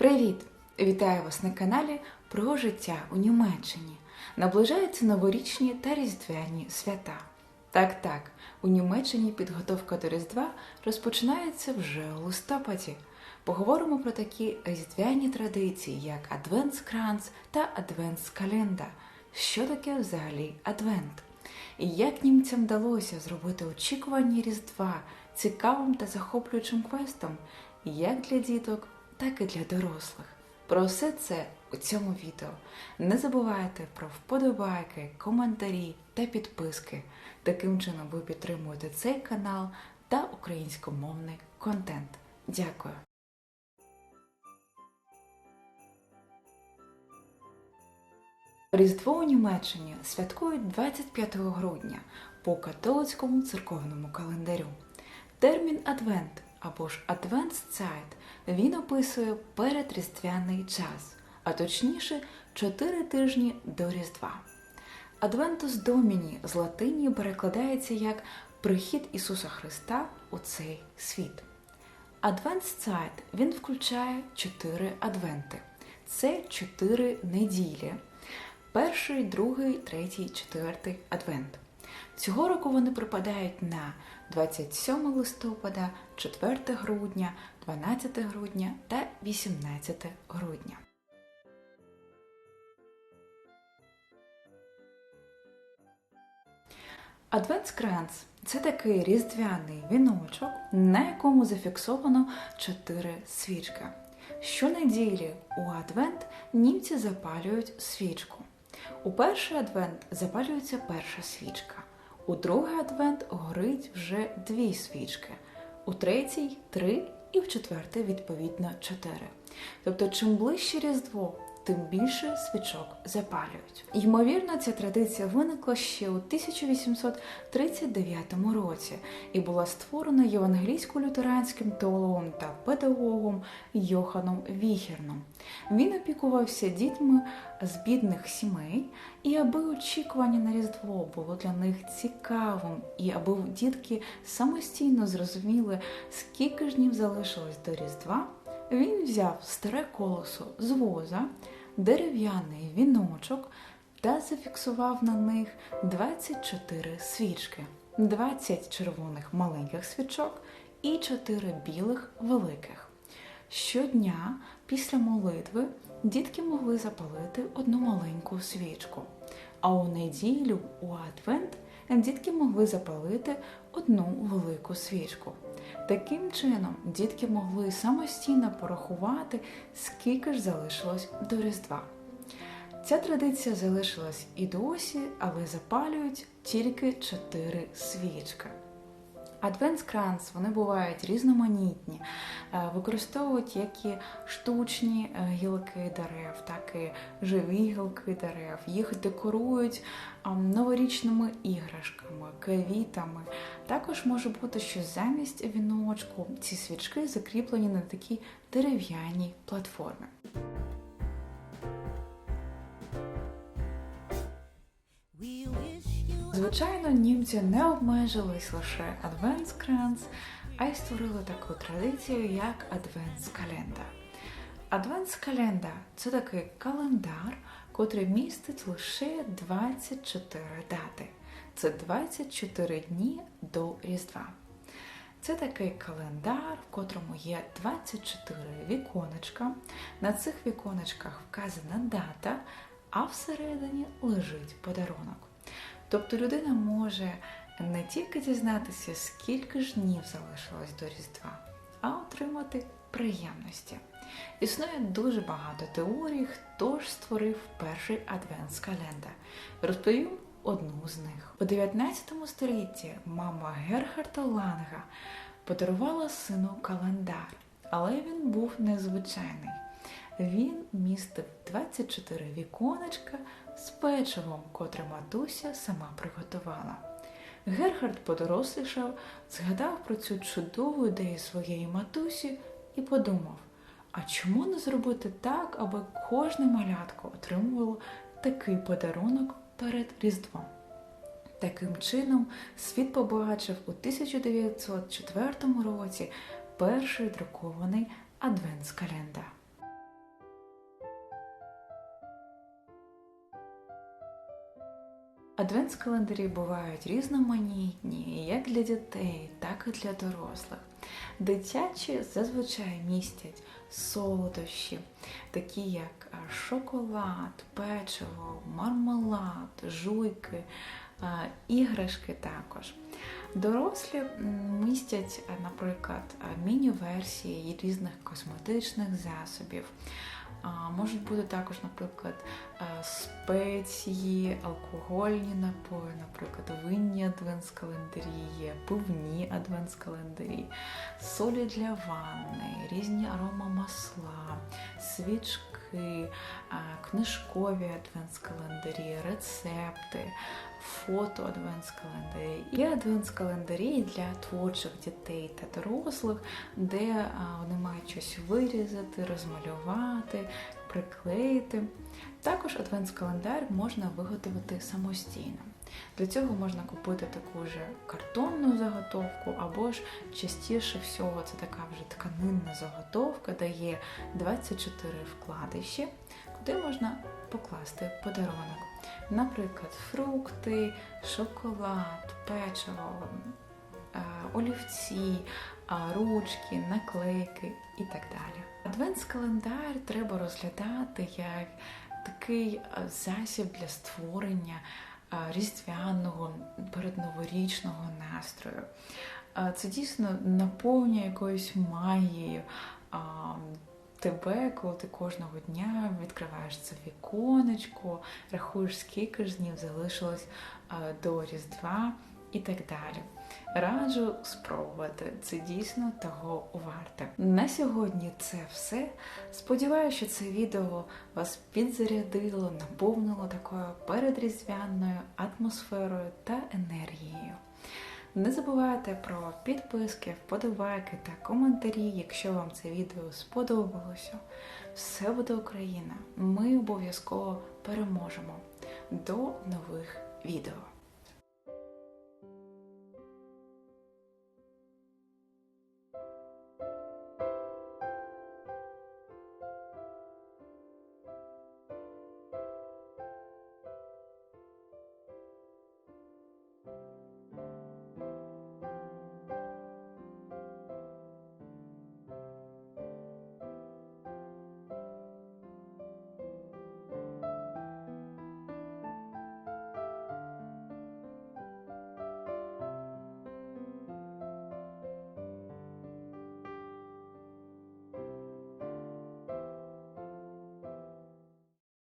Привіт! Вітаю вас на каналі про життя у Німеччині. Наближаються новорічні та різдвяні свята. Так, так, у Німеччині підготовка до Різдва розпочинається вже у листопаді. Поговоримо про такі різдвяні традиції, як Адвентскранц та Адвентскаленда. Що таке взагалі Адвент? І як німцям вдалося зробити очікування Різдва цікавим та захоплюючим квестом, як для діток, так і для дорослих. Про все це у цьому відео. Не забувайте про вподобайки, коментарі та підписки. Таким чином ви підтримуєте цей канал та українськомовний контент. Дякую! Різдво у Німеччині святкують 25 грудня по католицькому церковному календарю. Термін Адвент або ж Адвентсцайт він описує передріздвяний час, а точніше 4 тижні до Різдва. Адвентус Доміні з латині перекладається як прихід Ісуса Христа у цей світ. Адвентсцайт він включає 4 адвенти. Це 4 неділі. Перший, другий, третій, четвертий адвент. Цього року вони припадають на 27 листопада, 4 грудня, 12 грудня та 18 грудня. Адвентскранц це такий різдвяний віночок, на якому зафіксовано 4 свічки. Щонеділі у Адвент німці запалюють свічку. У перший адвент запалюється перша свічка, у другий адвент горить вже дві свічки, у третій три і в четвертий, відповідно, чотири. Тобто, чим ближче Різдво, тим більше свічок запалюють. Ймовірно, ця традиція виникла ще у 1839 році і була створена євангелійсько-лютеранським теологом та педагогом Йоханом Віхерном. Він опікувався дітьми з бідних сімей, і аби очікування на Різдво було для них цікавим, і аби дітки самостійно зрозуміли, скільки ж днів залишилось до Різдва. Він взяв старе колесо з воза, дерев'яний віночок та зафіксував на них 24 свічки, 20 червоних маленьких свічок і 4 білих великих. Щодня після молитви дітки могли запалити одну маленьку свічку, а у неділю у Адвент дітки могли запалити одну велику свічку. Таким чином, дітки могли самостійно порахувати, скільки ж залишилось до Різдва. Ця традиція залишилась і досі, але запалюють тільки чотири свічки. Адвентскранс вони бувають різноманітні, е, використовують як і штучні е, гілки дерев, так і живі гілки дерев. Їх декорують новорічними іграшками, квітами. Також може бути, що замість віночку ці свічки закріплені на такій дерев'яній платформі. Звичайно, німці не обмежились лише Адвентскранц, а й створили таку традицію, як Адвентскаленда. Адвентскаленда це такий календар, котрий містить лише 24 дати. Це 24 дні до Різдва. Це такий календар, в котрому є 24 віконечка. На цих віконечках вказана дата, а всередині лежить подарунок. Тобто людина може не тільки дізнатися, скільки ж днів залишилось до Різдва, а отримати приємності. Існує дуже багато теорій, хто ж створив перший адвентскалендар. Розповім одну з них. У 19 столітті мама Герхарда Ланга подарувала сину календар, але він був незвичайний. Він містив 24 віконечка з печивом, котре матуся сама приготувала. Герхард подорослішав, згадав про цю чудову ідею своєї матусі і подумав: а чому не зробити так, аби кожне малятко отримувало такий подарунок перед Різдвом? Таким чином, світ побачив у 1904 році перший друкований адвентскалендар. Адвентс-календарі бувають різноманітні як для дітей, так і для дорослих. Дитячі зазвичай містять солодощі, такі як шоколад, печиво, мармелад, жуйки, іграшки також. Дорослі містять, наприклад, міні-версії різних косметичних засобів. Можуть бути також, наприклад, е, спеції, алкогольні напої, наприклад, винні адвенс-календарі, є пивні адвентс-календарі, солі для ванни, різні аромамасла, свічки, а, книжкові адвенс-календарі, рецепти, фото адвенс-календарі і адвенс-календарі для творчих дітей та дорослих, де вони мають щось вирізати, розмалювати, приклеїти. Також адвенс-календар можна виготовити самостійно. Для цього можна купити таку ж картонну заготовку, або ж частіше всього це така вже тканинна заготовка, де є 24 вкладиші, куди можна покласти подарунок. Наприклад, фрукти, шоколад, печиво, е, олівці, ручки, наклейки і так далі. Адвентс-календар треба розглядати як такий е, засіб для створення різдвяного передноворічного настрою. Це дійсно наповнює якоюсь магією тебе, коли ти кожного дня відкриваєш це віконечко, рахуєш, скільки ж днів залишилось до Різдва і так далі. Раджу спробувати. Це дійсно того варте. На сьогодні це все. Сподіваюся, що це відео вас підзарядило, наповнило такою передріздвяною атмосферою та енергією. Не забувайте про підписки, вподобайки та коментарі, якщо вам це відео сподобалося. Все буде Україна! Ми обов'язково переможемо. До нових відео!